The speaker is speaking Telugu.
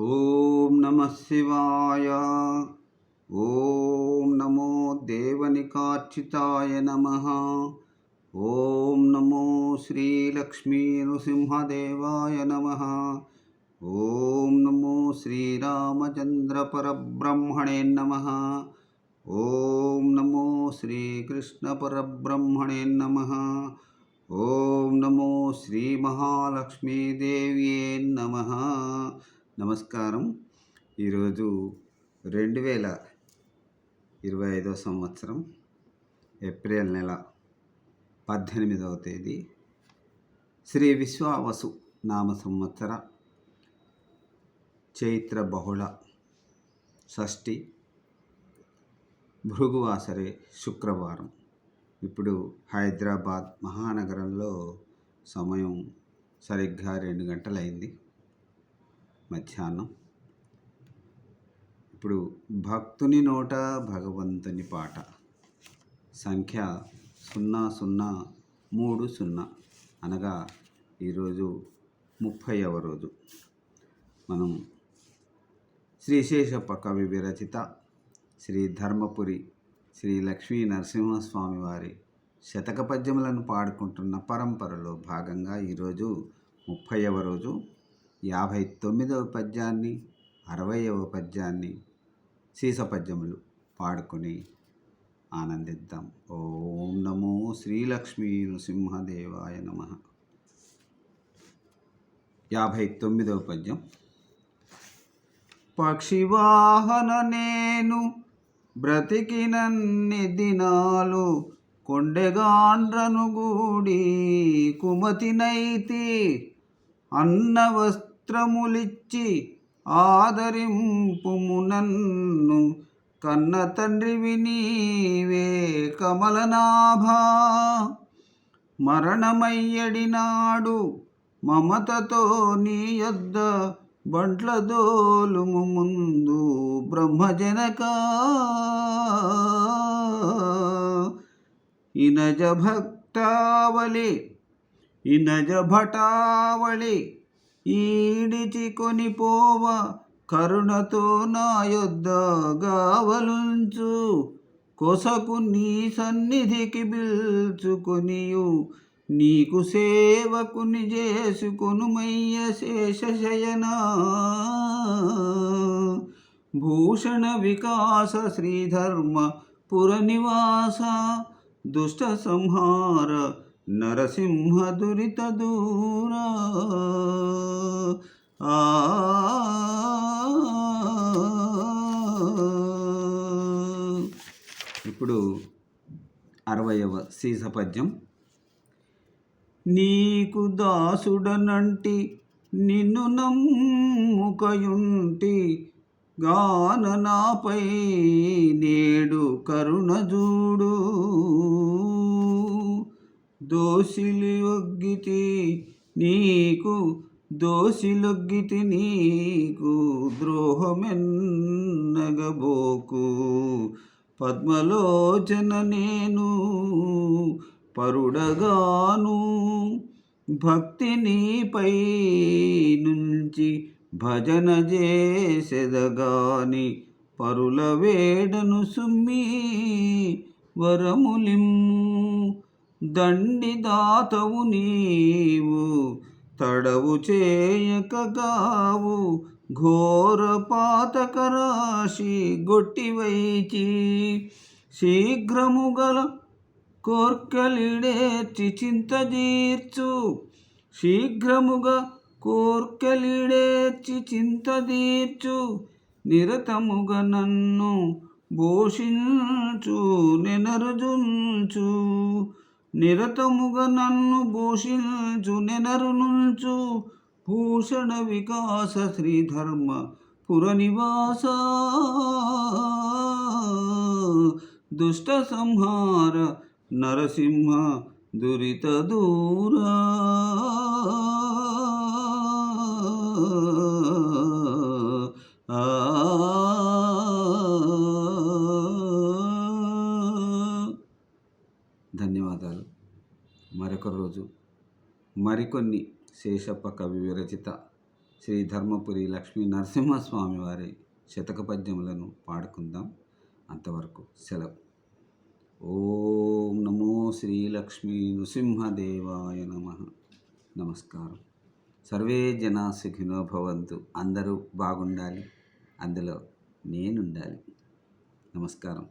ఓం నమ శివాయ. ఓం నమో దేవనికార్చితాయ నమ. ఓం నమో శ్రీలక్ష్మీ నృసింహదేవాయ నమ. ఓం నమో శ్రీరామచంద్ర పరబ్రహ్మణే నమ. ఓం నమో శ్రీకృష్ణ పరబ్రహ్మణే నమ. ఓం నమో శ్రీ మహాలక్ష్మీదేవ్యే నమ. నమస్కారం. ఈరోజు రెండు వేల ఇరవై ఐదో సంవత్సరం ఏప్రిల్ నెల పద్దెనిమిదవ తేదీ శ్రీ విశ్వావసు నామ సంవత్సర చైత్ర బహుళ షష్ఠి భృగువాసరే శుక్రవారం. ఇప్పుడు హైదరాబాద్ మహానగరంలో సమయం సరిగ్గా రెండు గంటలైంది. మధ్యాహ్నం. ఇప్పుడు భక్తుని నోట భగవంతుని పాట. సంఖ్య సున్నా సున్నా మూడు సున్నా అనగా ఈరోజు ముప్పైవ రోజు. మనం శ్రీశేషప్ప కవి విరచిత శ్రీ ధర్మపురి శ్రీ లక్ష్మీ నరసింహస్వామి వారి శతక పద్యములను పాడుకుంటున్న పరంపరలో భాగంగా ఈరోజు ముప్పైవ రోజు యాభై తొమ్మిదవ పద్యాన్ని అరవయవ పద్యాన్ని సీస పద్యములు పాడుకొని ఆనందిద్దాం. ఓం నమో శ్రీలక్ష్మీ నృసింహదేవాయ నమ. యాభై తొమ్మిదవ పద్యం. పక్షివాహన నేను బ్రతికినన్ని దినాలు కొండెగాండ్రను గూడి కుమతినైతి అన్న వస్త్రములిచ్చి ఆదరింపుము నన్ను కన్న తండ్రివి నీవే కమలనాభా. మరణమయ్యడినాడు మమతతో నీ యొద్ద బంట్ల దోలుము ముందు బ్రహ్మజనక. ఇనజ భక్తావళి ఇనజ భటావళి ఈడిచి కొనిపోవ కరుణతో నా యొద్ద గావలుంచు. కొసకు నీ సన్నిధికి పిల్చుకొనియు. నీకు సేవకుని చేసుకొనుమయ్య శేషశయన భూషణ వికాస శ్రీధర్మ పురనివాస దుష్ట సంహార నరసింహ దురిత దూరా. ఆ. ఇప్పుడు అరవయవ సీస పద్యం నీకు దాసుడనంటి నిన్ను నమ్ముకయుంటి గాన నాపై నేడు కరుణ చూడు దోసిలి ఒగ్గితి నీకు దోసిలొగ్గితి నీకు ద్రోహమెన్నగబోకు. పద్మలోచన నేను పరుడగాను భక్తి నీపై నుంచి భజన చేసెదగాని పరుల వేడను సుమ్మి వరములిమ్ము. దండి దాతవు నీవు తడవు చేయకగావు ఘోర పాతకరాశి గొట్టివైచి శీఘ్రము శీఘ్రముగల కోర్కలిడేర్చి చింతదీర్చు శీఘ్రముగా కోర్కలిడేర్చి చింతదీర్చు నిరతముగా నన్ను భూషించు నెనరుజుంచు. నిరతముగ నన్ను భూషించు నెనరునుంచు భూషణ వికాస శ్రీధర్మ పురనివాస. దుష్ట సంహార నరసింహ దురిత దూరా. ధన్యవాదాలు. మరొక రోజు మరికొన్ని శేషప్ప కవి విరచిత శ్రీ ధర్మపురి లక్ష్మీ నరసింహస్వామి వారి శతక పద్యములను పాడుకుందాం. అంతవరకు సెలవు. ఓం నమో శ్రీ లక్ష్మీ నృసింహదేవాయ నమ. నమస్కారం. సర్వే జనా సుఖినో భవంతు. అందరూ బాగుండాలి. అందులో నేనుండాలి. నమస్కారం.